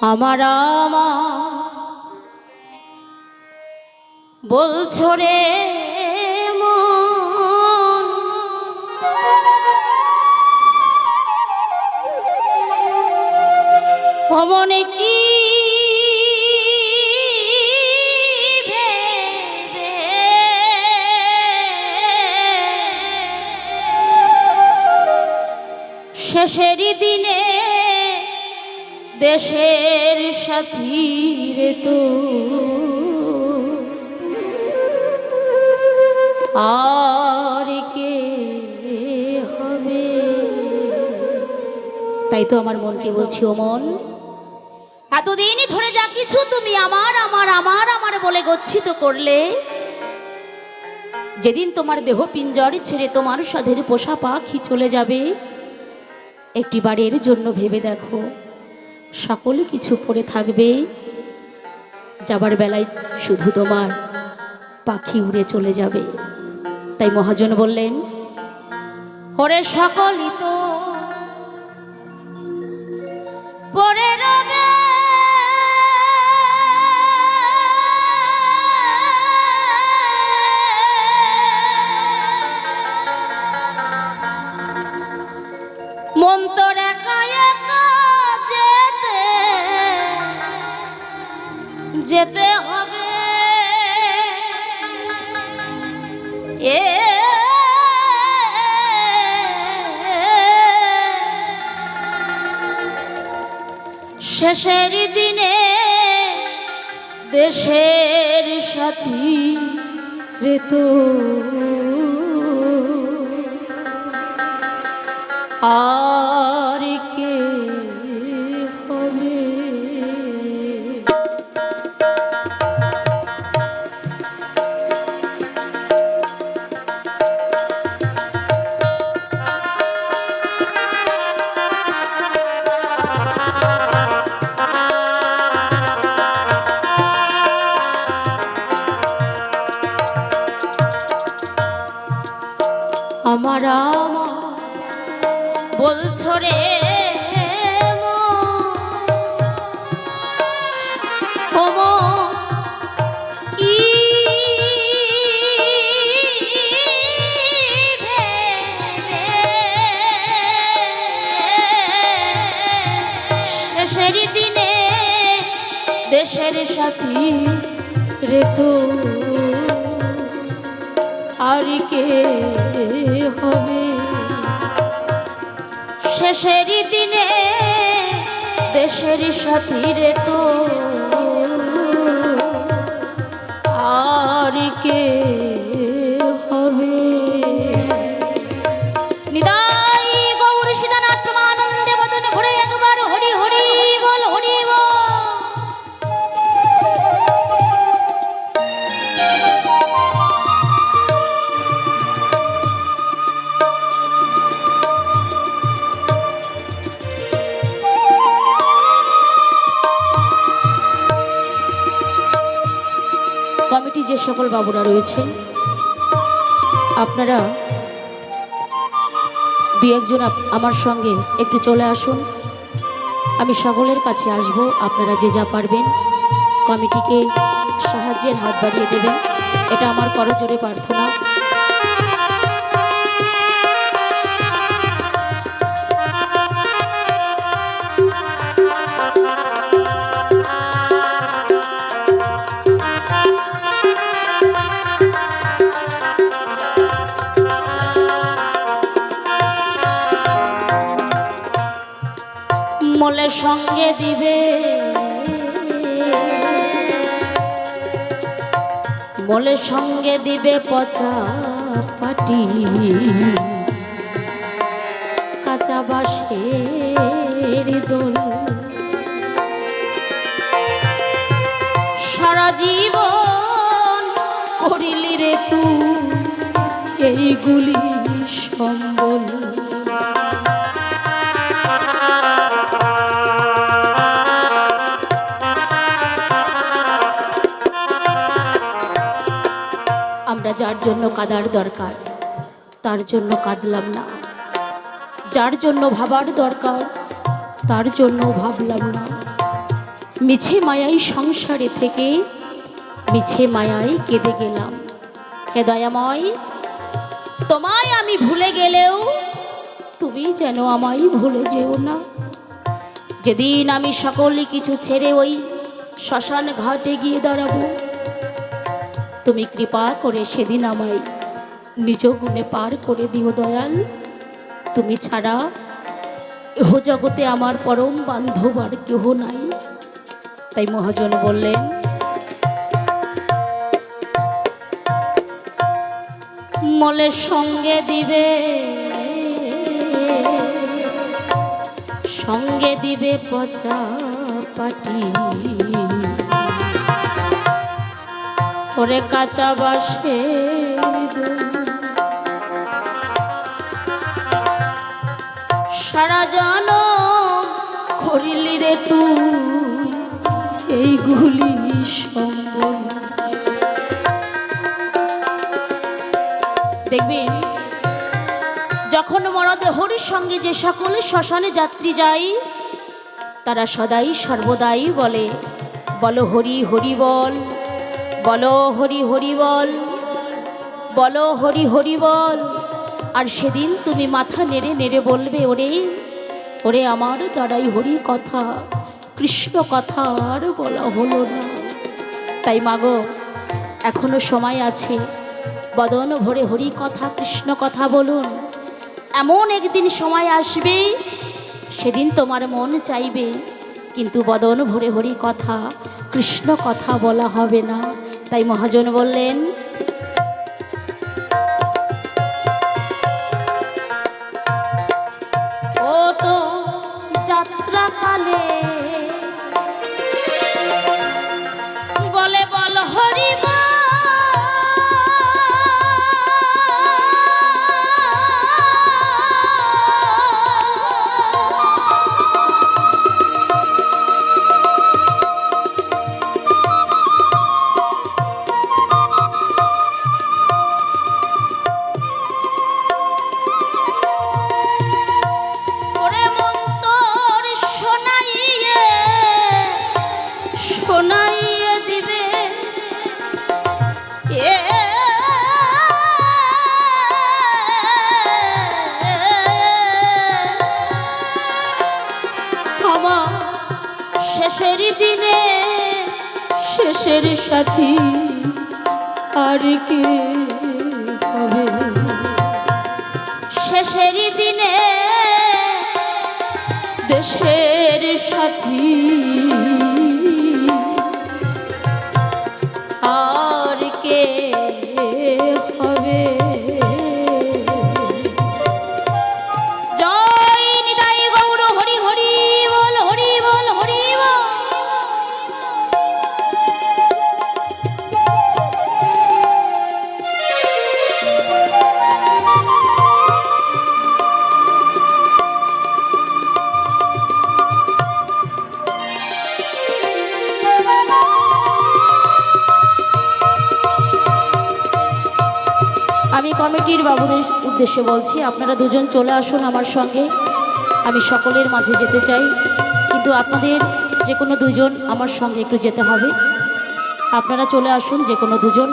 আমার আমা বলছো রে মন। কি ভেবে? শেষেরই দিনে দেশের সাথী রে তো। আর কে হবে? তাই তো আমার মনকে বলছি, ও মন। এতদিনই ধরে যা কিছু তুমি আমার আমার আমার আমার বলে গচ্ছিত করলে, যেদিন তোমার দেহ পিঞ্জর ছেড়ে তোমার সাধের পোষা পাখি চলে যাবে একটি বারের জন্য ভেবে দেখো। সকলে কিছু পড়ে থাকবে। যাবার বেলায় শুধু তোমার পাখি উড়ে চলে যাবে। তাই মহাজন বললেন, ওরে সকলই তো আর সাথী রে তো আর কে হবে? শেষের দিনে দেশের সাথী রে তো বাবুরা রয়েছেন। আপনারা দু একজন আমার সঙ্গে একটু চলে আসুন। আমি সকলের কাছে আসব, আপনারা যে যা পারবেন। কমিটিকে সাহায্যের হাত বাড়িয়ে দেবেন। এটা আমার করজোরে প্রার্থনা। সঙ্গে দিবে। বলে সঙ্গে দিবে পচা পাটি। কাঁচা বাঁশের দোল। সারা জীবন করিলি রে তুই এইগুলি সম্বল। যার জন্য কাদার দরকার, তার জন্য কাঁদলাম না। যার জন্য ভাবার দরকার, তার জন্য ভাবলাম না। মিছে মায়াই সংসারে থেকে, মিছে মায়াই কেঁদে গেলাম। হে দয়াময় তোমায় আমি ভুলে গেলেও তুমি যেন আমায় ভুলে যেও না। যেদিন আমি সকলে কিছু ছেড়ে ওই শ্মশান ঘাটে গিয়ে দাঁড়াবো তুমি কৃপা করে সেদিন আমায় নিজ গুণে পার করে দিও দয়াল। তুমি ছাড়া এহ জগতে আমার পরম বান্ধব আর কেহ নাই। তাই মহাজন বললেন মলে সঙ্গে দিবে সঙ্গে দিবে পচা পাটি। ওরে কাঁচা বাসে সারা জানো করিলি রে তুই এইগুলি সম্বল দেখবেন যখন মরদেহরির সঙ্গে যে সকল শ্মশানে যাত্রী যায়, তারা সদাই সর্বদাই বলে, বলো হরি হরি বল। বলো হরি হরি বল, বলো হরি হরি বল। আর সেদিন তুমি মাথা নেড়ে নেড়ে বলবে, ওরে ওরে আমার দ্বারাই হরি কথা, কৃষ্ণ কথা আর বলা হলো না। তাই মাগো এখনও সময় আছে। বদন ভরে হরি কথা, কৃষ্ণ কথা বলুন। এমন একদিন সময় আসবে, সেদিন তোমার মন চাইবে। কিন্তু বদন ভরে হরি কথা, কৃষ্ণ কথা বলা হবে না। তাই মহাজন বললেন সাথী আর কে হবে? শেষের দিনে দেশের সাথী উদ্দেশ্যে বলছি, আপনারা দুজন চলে আসুন আমার সঙ্গে। আমি সকলের মাঝে যেতে চাই, কিন্তু আপনাদের যে কোনো দুজন আমার সঙ্গে একটু যেতে হবে। আপনারা চলে আসুন যে কোনো দুজন।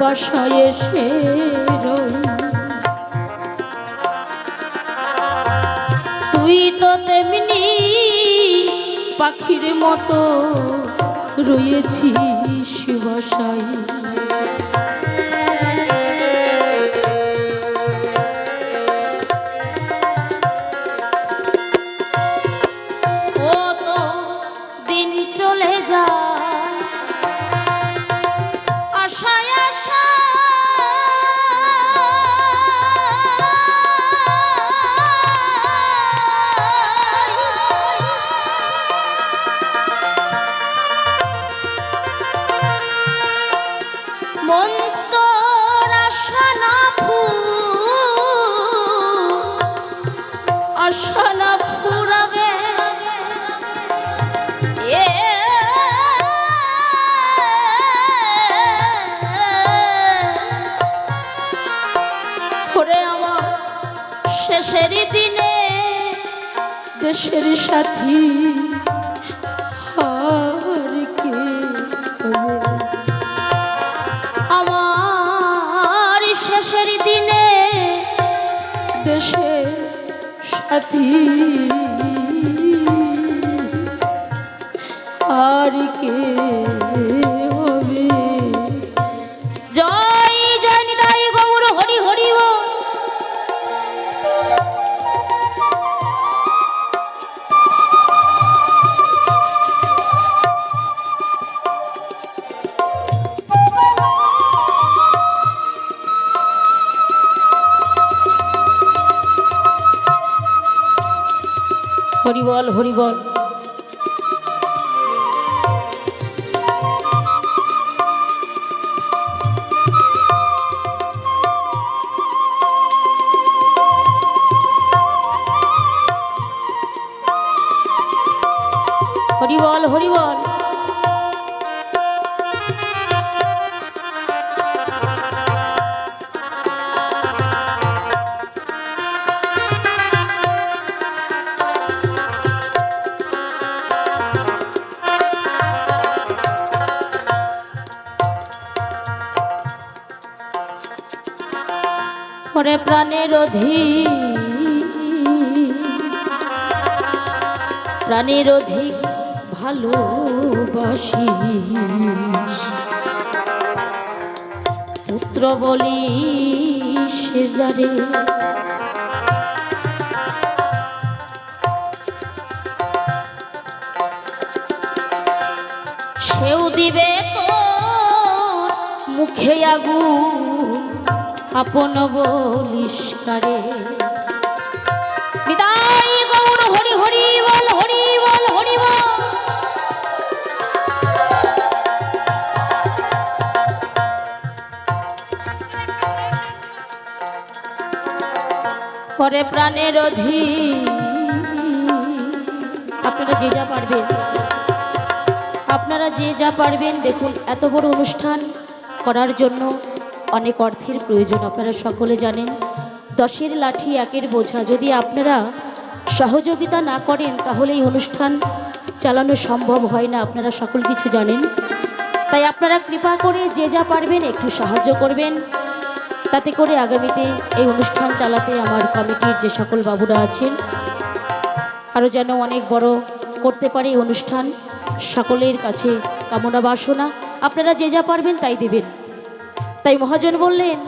বাসায় তুই তো তেমনি পাখির মতো রয়েছিস বাসায়। সাথী আর কে প্রাণের অধিক প্রাণের অধিক ভালোবাসি পুত্র বলি সেজারে। সেও দিবে তোর মুখে আগুন। আপন বলিস কারে বিদায় হরি হরি হরি প্রাণের অধি আপনারা যে যা পারবেন। আপনারা যে যা পারবেন, দেখুন, এত বড় অনুষ্ঠান করার জন্য অনেক অর্থের প্রয়োজন, আপনারা সকলে জানেন। দশের লাঠি একের বোঝা। যদি আপনারা সহযোগিতা না করেন, তাহলে এই অনুষ্ঠান চালানো সম্ভব হয় না, আপনারা সকল কিছু জানেন। তাই আপনারা কৃপা করে যে যা পারবেন একটু সাহায্য করবেন। তাতে করে আগামীতে এই অনুষ্ঠান চালাতে আমার কমিটির যে সকল বাবুরা আছেন, আরও যেন অনেক বড় করতে পারে এই অনুষ্ঠান, সকলের কাছে কামনা বাসনা। আপনারা যে যা পারবেন তাই দেবেন। তাই মহাজন বললেন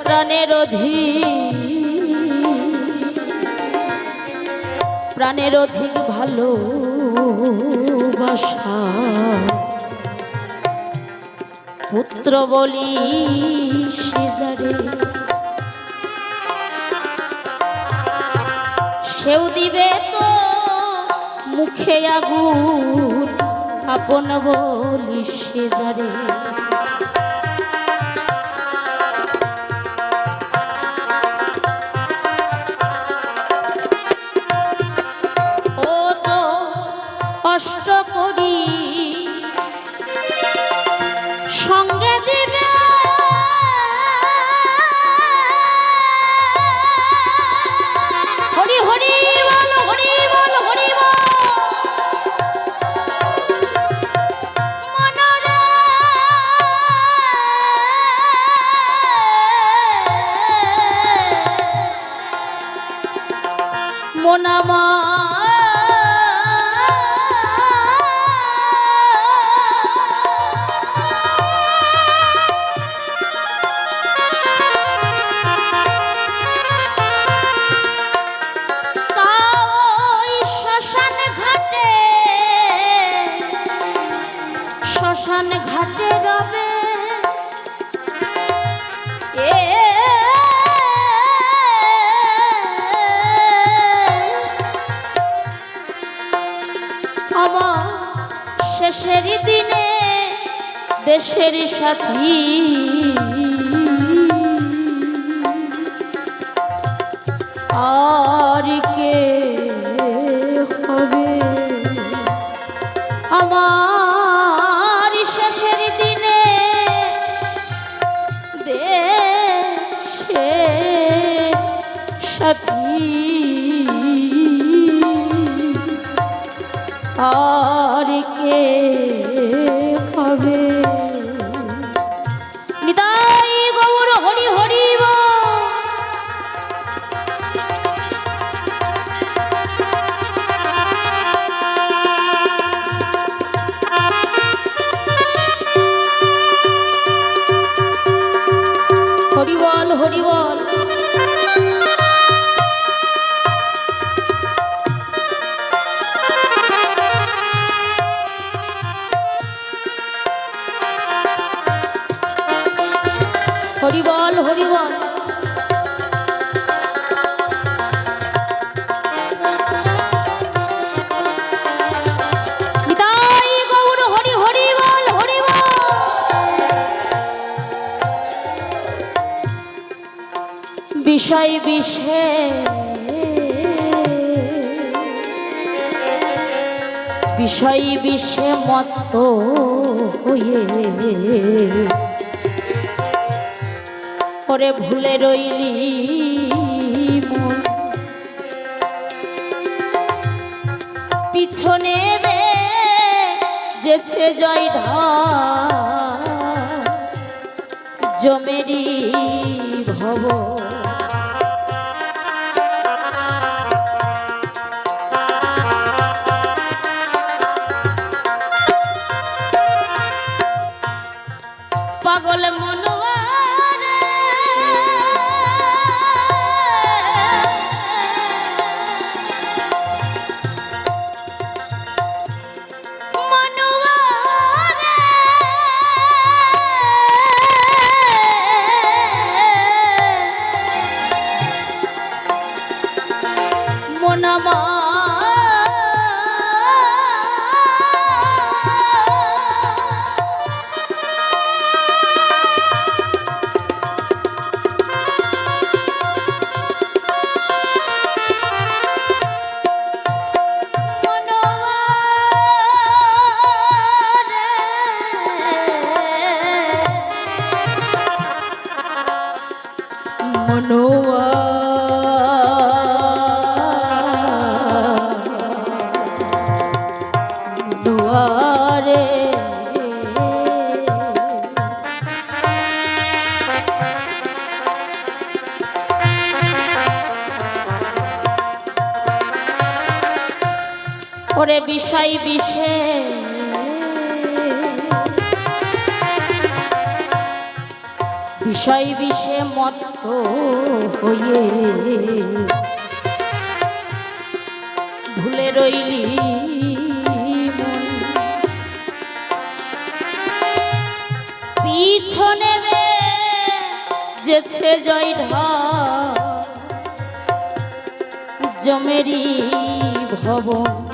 প্রাণের অধিক প্রাণের অধিক ভালোবাসা। পুত্র বলি সেজারে সেও দিবে তো মুখে আগুন আপন বলি সেজারে নামা দেশের সাথী। আর বিষয় বিষে বিষয় বিষে মত্ত হয়ে করে ভুলে রইলি পিছনে যেছে জয় জমেরি ভব বিষয় বিষে মত্ত হয়ে ভুলে রইলি পিছনে যেছে জয় জমেরি ভবন।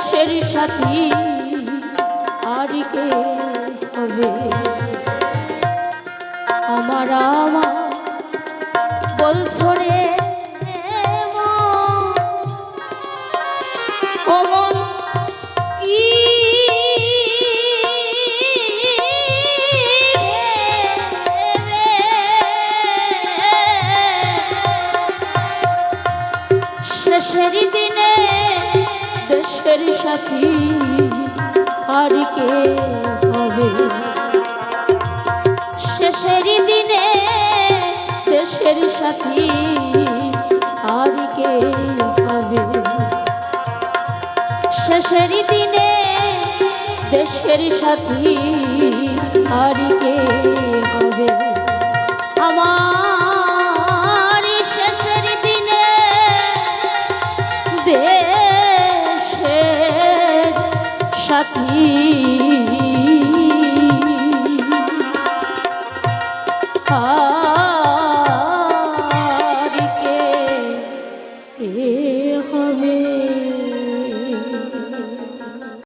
দেশের সাথী আর কে শেষের দিনে দেশের সাথী আর কে হবে? শেষের দিনে দেশের সাথী আর কে